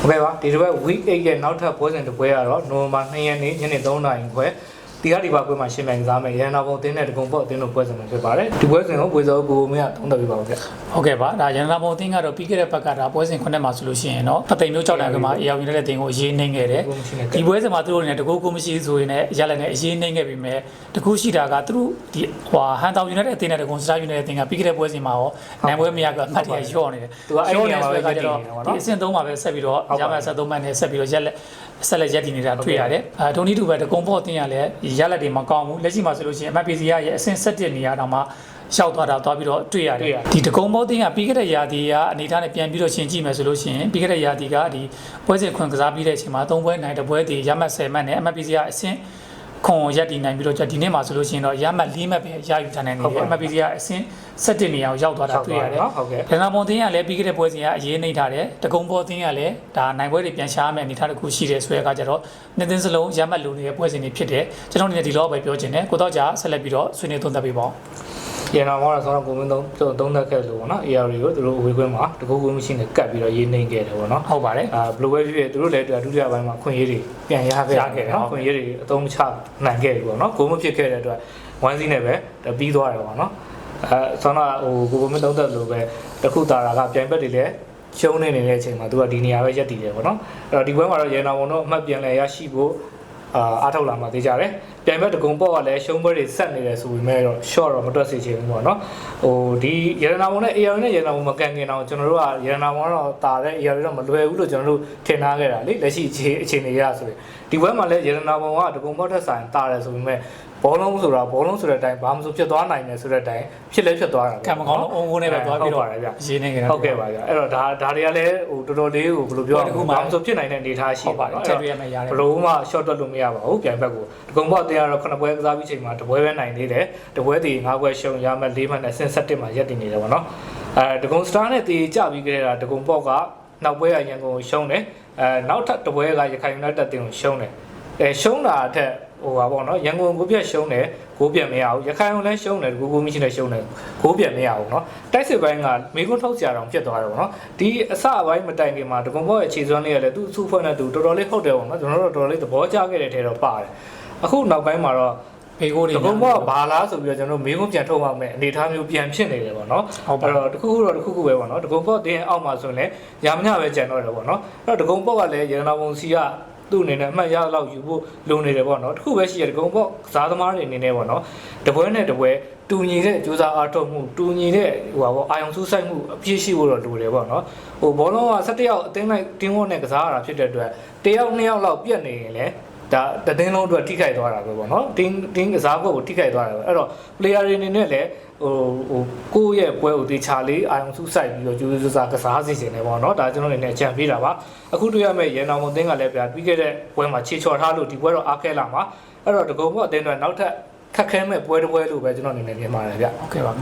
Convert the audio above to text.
ဟုတ်ကဲ့ပါဒီတစ်ပတ် week 8ရဲ့နောက်ထပ်ပွဲစဉ်တစ်ပွဲကတော့နိုဝင်ဘာ2ရက်နေ့ညနေ3နာရီခွဲ ဒီကဒီပါပွဲမှာရှင်းပြကစားမယ်ရန်နာဘုံတင်းတဲ့တကုံပေါ့အတင်းတို့ပွဲစဉ်မှာဖြစ်ပါတယ်ဒီပွဲစဉ်ကိုဝေစောကိုမင်းကသုံးသပ်ပြပါဦးဗျဟုတ်ကဲ့ပါဒါရန်လာပုံအသင်းကတော့ပြီးခဲ့တဲ့ဘက်ကဒါပွဲစဉ်ခုနှစ်မှာဆိုလို့ရှိရင်တော့ပသိမ်မျိုးကြောက်တန်ကမှာအေယောင်နေတဲ့တင်ကိုအရေးနှိမ့်ခဲ့တယ်ကိုမရှိနဲ့ဒီပွဲစဉ်မှာသူတို့အနေနဲ့တကူကိုမရှိဆိုရင်လည်းရလက်နဲ့အရေးနှိမ့်ခဲ့ပြီမဲ့တကူရှိတာကသူတို့ဒီဟွာဟန်တောင်ယူနေတဲ့အသင်းနဲ့တကူစတာယူနေတဲ့အသင်းကပြီးခဲ့တဲ့ပွဲစဉ်မှာရောနိုင်ပွဲမရကအမှတ်တရရော့နေတယ်သူကအဲ့ဒီနေရာမှာပဲရက်တည်နေတာပေါ့ဒီနော်အဆင့်3မှာပဲဆက်ပြီးတော့ဟုတ်ရပါမတ်73မှတ်နဲ့ဆက်ပြီးတော့ရက်လက်ဆက်လက်ရက်တည်နေတာတွေ့ရတယ်အဲဒိုနီတူပဲတကုံပေါ့အသင်းရလည်းရလက်တွေမကောင်းဘူးလက်ရှိမှာဆိုလို့ရှိရင် MPC ရရဲ့အဆင့်7နေရာတောင်မှရောက်သွားတာသွားပြီးတော့တွေ့ရတယ်ဒီတကုံပေါ့အသင်းကပြီးခဲ့တဲ့ရာသီကအနေထားနဲ့ပြန်ပြီးတော့ရှင်းကြည့်မယ်ဆိုလို့ရှိရင်ပြီးခဲ့တဲ့ရာသီကဒီပွဲစဉ်ခွင့်ကစားပြီးတဲ့အချိန်မှာ3ပွဲနိုင်တစ်ပွဲတည်ရမတ်10မှတ်နဲ့ MPC ရအဆင့် ခွန်ရက်တည်နိုင်ပြီးတော့じゃဒီနေ့မှာဆိုလို့ရှိရင်တော့ရမတ်4မှတ်ပဲရယူထားနိုင်နေတယ် MPC ရအဆင့်7နေရာကိုရောက်သွားတာတွေ့ရတယ်ဟုတ်ကဲ့ရန်နာပုံတင်းကလည်းပြီးခဲ့တဲ့ပွဲစဉ်ကအရေးနှိမ့်ထားတယ်တကုံပေါ်တင်းကလည်းဒါနိုင်ပွဲတွေပြန်ရှားမယ်အနေထားတစ်ခုရှိတယ်ဆိုတဲ့အခါကျတော့နှစ်သင်းစလုံးရမှတ်လူနေတဲ့ပွဲစဉ်တွေဖြစ်တယ်ကျွန်တော်အနေနဲ့ဒီလောက်ပဲပြောချင်တယ်ကိုတော့ကြာဆက်လက်ပြီးတော့ဆွေးနွေးသုံးသပ်ပေးပါဦး ရန်နာဘောကဆောင်းကိုမင်းသုံးသုံးသပ်ခဲ့လို့ပေါ့နော် AR တွေကိုသူတို့အဝေးကွင်းမှာတကုတ်ကွင်းမရှိနဲ့ကတ်ပြီးတော့ရေးနေခဲ့တယ်ပေါ့နော်ဟုတ်ပါတယ်အာဘလိုပဲဖြစ်ဖြစ်သူတို့လည်းဒုတိယပိုင်းမှာခွင့်ရေးတွေပြန်ရခဲ့ရခဲ့တယ်နော်ခွင့်ရေးတွေအသုံးချနိုင်ခဲ့ပြီပေါ့နော်ကိုမဖြစ်ခဲ့တဲ့အတွက်ဝိုင်းစီးနဲ့ပဲပြီးသွားတယ်ပေါ့နော်အဲဆောင်းကဟိုကိုကိုမင်းသုံးသက်လို့ပဲတခုတာတာကပြိုင်ဘက်တွေလည်းရှုံးနေနေတဲ့အချိန်မှာသူကဒီနေရာပဲရက်တည်တယ်ပေါ့နော်အဲ့တော့ဒီပွဲမှာတော့ရေနာဝန်တော့အမှတ်ပြန်လဲရရှိဖို့အာအားထုတ်လာမှသိကြတယ်ပြိုင်ဘက်တကုံပေါ့ကလည်းရှုံးပွဲတွေဆက်နေတယ်ဆိုပေမဲ့တော့ short တော့မတွက်စေချင်ဘူးပေါ့နော်ဟိုဒီရေနာဝန်နဲ့ AR နဲ့ရေနာဝန်မကန်ခင်တော့ကျွန်တော်တို့ကရေနာဝန်တော့တာတဲ့ AR တော့မလွယ်ဘူးလို့ကျွန်တော်တို့ထင်ထားခဲ့တာလေလက်ရှိအခြေအခြေအနေရဆိုရင်ဒီဘက်မှာလည်းရေနာဝန်ကတကုံပေါ့ထက်ဆိုင်တာတယ်ဆိုပေမဲ့ဘောလုံးဆိုတာဘောလုံးဆိုတဲ့အတိုင်းဘာမှမဆိုဖြစ်သွားနိုင်တယ်ဆိုတဲ့အတိုင်းဖြစ်လဲဖြစ်သွားတာကံမကောင်းတော့အုံကိုနဲ့ပဲသွားပြီးတော့ဟုတ်ပါတယ်ဗျရေးနေကြတာဟုတ်ကဲ့ပါဗျအဲ့တော့ဒါဒါတွေကလည်းဟိုတော်တော်လေးဟိုဘယ်လိုပြောရတစ်ခုမမှလဲဘာမှမဆိုဖြစ်နိုင်တဲ့အနေအထားရှိဟုတ်ပါပါတယ်တော့ချက်တွေ့ရမယ်ရတယ်ဘလို့မှ short တွက်လို့မရပါဘူးပြန်ဘက်ကိုဒီကုံဘောတင်ကတော့9ပွဲကစားပြီးချိန်မှာတပွဲပဲနိုင်သေးတယ်တပွဲတည်9ပွဲရှုံရမှ4မှနဲ့ဆင်း7မှာရက်တည်နေတယ်ပေါ့နော်အဲဒဂုံစတာနဲ့တည်ကြပြီးခဲ့တာဒဂုံပေါ့ကနောက်ပွဲအရန်ကုန်ရှုံတယ်အဲနောက်ထပ်တပွဲကရခိုင်ယူနိုက်တက်တင်ကိုရှုံတယ်အဲရှုံးတာအထက်ဟိုပါပေါ့နော်ရန်ကုန်ကိုပြက်ရှုံးတယ်ကိုပြန်မရဘူးရခိုင်ကိုလည်းရှုံးတယ်ကိုကိုမရှိလည်းရှုံးတယ်ကိုပြန်မရဘူးနော်တိုက်စစ်ပိုင်းကမေကွန်းထုတ်ကြတောင်ပြက်သွားတယ်ပေါ့နော်ဒီအစပိုင်းမတိုင်ခင်မှာဒဂုံဘော့ရဲ့ခြေစွမ်းလေးကလည်းသူ့အစုဖွဲ့နဲ့သူတော်တော်လေးဟုတ်တယ်ပေါ့နော်ကျွန်တော်တို့တော်တော်လေးသဘောကျခဲ့တဲ့ထဲတော့ပါတယ် အခုနောက်ပိုင်းမှာတော့ဘေကိုတွေဒဂုံဘော့ဘာလားဆိုပြီးတော့ကျွန်တော်တို့မေကွန်းပြန်ထုတ်မှမယ်အနေအထားမျိုးပြန်ဖြစ်နေတယ်ပေါ့နော်ဟုတ်ပါအဲ့တော့တခုခုတော့တခုခုပဲပေါ့နော်ဒဂုံဘော့တင်းအောက်မှာဆိုရင်လည်းရာမညပဲကြံတော့တယ်ပေါ့နော်အဲ့တော့ဒဂုံဘော့ကလည်းရတနာပုံစီကသူ့အနေနဲ့အမှတ်ရလောက်ယူဖို့လိုနေတယ်ပေါ့နော်တခုပဲရှိရဒဂုံဘော့ကစားသမားတွေအနေနဲ့ပေါ့နော်တပွဲနဲ့တပွဲတူညီတဲ့ကြိုးစားအားထုတ်မှုတူညီတဲ့ဟိုပါပေါ့အာယုံစူးစိုက်မှုအပြည့်ရှိဖို့တော့လိုတယ်ပေါ့နော်ဟိုဘောလုံးက17ယောက်အတင်းလိုက်တင်းဝတ်နဲ့ကစားရတာဖြစ်တဲ့အတွက်တယောက်နှစ်ယောက်လောက်ပြတ်နေရင်လည်း ဒါတည်င်းလုံးအတွက်ထိခိုက်သွားတာပဲပေါ့နော်တင်းတင်းကစားဖို့ကိုထိခိုက်သွားတာပဲအဲ့တော့ player တွေအနေနဲ့လည်းဟိုဟိုကိုယ့်ရဲ့ပွဲကိုတေချာလေးအာရုံစူးစိုက်ပြီးတော့ကြိုးစားကစားစီစဉ်နေပေါ့နော်ဒါကျွန်တော်အနေနဲ့အကြံပေးတာပါအခုတွေ့ရမယ့်ရေနောင်မုံတင်းကလည်းပြပြီးခဲ့တဲ့ပွဲမှာခြေချော်ထားလို့ဒီပွဲတော့အားခဲလာမှာအဲ့တော့တကုံဘော့အတင်းတော့နောက်ထပ်ခက်ခဲမဲ့ပွဲတစ်ပွဲလို့ပဲကျွန်တော်အနေနဲ့မြင်ပါတယ်ဗျဟုတ်ကဲ့ပါ